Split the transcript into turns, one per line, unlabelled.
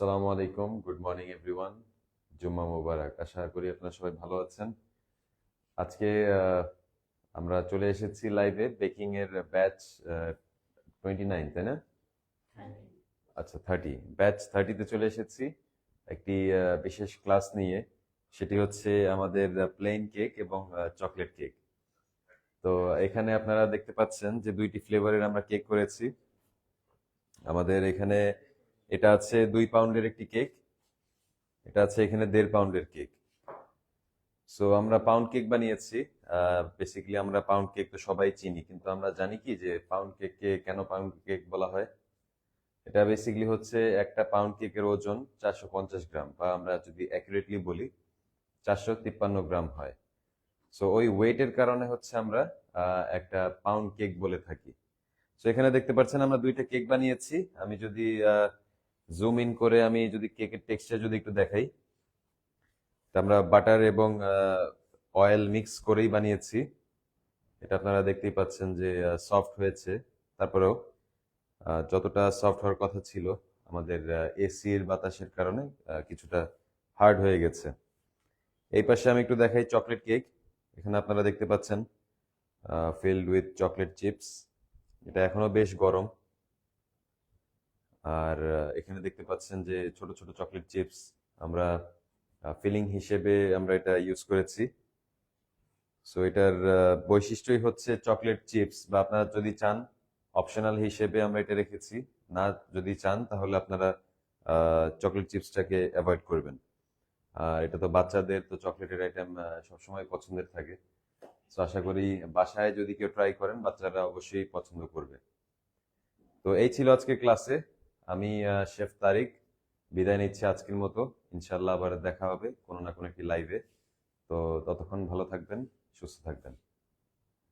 আসসালামু আলাইকুম good morning everyone. জুম্মা মোবারক আশা করি আপনারা সবাই ভালো আছেন। আজকে আমরা চলে এসেছি লাইভে বেকিং এর ব্যাচ টোয়েন্টি নাইন তাই না? আচ্ছা থার্টি ব্যাচ থার্টিতে চলে এসেছি একটি বিশেষ ক্লাস নিয়ে। সেটি হচ্ছে আমাদের প্লেন কেক এবং চকলেট কেক তো এখানে আপনারা দেখতে পাচ্ছেন যে দুইটি ফ্লেভারের আমরা কেক করেছি। আমাদের এখানে এটা আছে দুই পাউন্ডের একটি কেক, এটা আছে এখানে দেড় পাউন্ডের কেক। সো আমরা পাউন্ড কেক বানিয়েছি। বেসিক্যালি আমরা পাউন্ড কেক তো সবাই চিনি, কিন্তু আমরা জানি কি যে পাউন্ড কেককে কেন পাউন্ড কেক বলা হয়? এটা বেসিক্যালি হচ্ছে একটা পাউন্ড কেকের ওজন চারশো পঞ্চাশ গ্রাম বা আমরা যদি অ্যাকুরেটলি বলি, চারশো তিপ্পান্ন গ্রাম হয়। সো ওই ওয়েটের কারণে হচ্ছে আমরা একটা পাউন্ড কেক বলে থাকি। সো এখানে দেখতে পাচ্ছেন আমরা দুইটা কেক বানিয়েছি। আমি যদি জুম ইন করে আমি যদি কেকের টেক্সচার যদি একটু দেখাই আমরা বাটার এবং অয়েল মিক্স করেই বানিয়েছি। এটা আপনারা দেখতেই পাচ্ছেন যে সফট হয়েছে। তারপরেও যতটা সফট হওয়ার কথা ছিল, আমাদের এসির বাতাসের কারণে কিছুটা হার্ড হয়ে গেছে। এই পাশে আমি একটু দেখাই চকলেট কেক এখানে আপনারা দেখতে পাচ্ছেন ফিল্ড উইথ চকলেট চিপস এটা এখনও বেশ গরম। আর এখানে দেখতে পাচ্ছেন যে ছোট ছোট চকলেট চিপস আমরা ফিলিং হিসেবে আমরা এটা ইউজ করেছি। সো এটার বৈশিষ্ট্যই হচ্ছে চকলেট চিপস বা আপনারা যদি চান অপশনাল হিসেবে আমরা এটা রেখেছি। না যদি চান, তাহলে আপনারা চকলেট চিপসটাকে অ্যাভয়েড করবেন। আর এটা তো বাচ্চাদের, তো চকলেটের আইটেম সবসময় পছন্দের থাকে। তো আশা করি বাসায় যদি কেউ ট্রাই করেন, বাচ্চারা অবশ্যই পছন্দ করবে। তো এই ছিল আজকে ক্লাসে আমি শেফ তারিক। বিদায় নিচ্ছি আজকের মতো। ইনশাল্লাহ আবার দেখা হবে কোনো না কোনো একটি লাইভে তো ততক্ষণ ভালো থাকবেন, সুস্থ থাকবেন।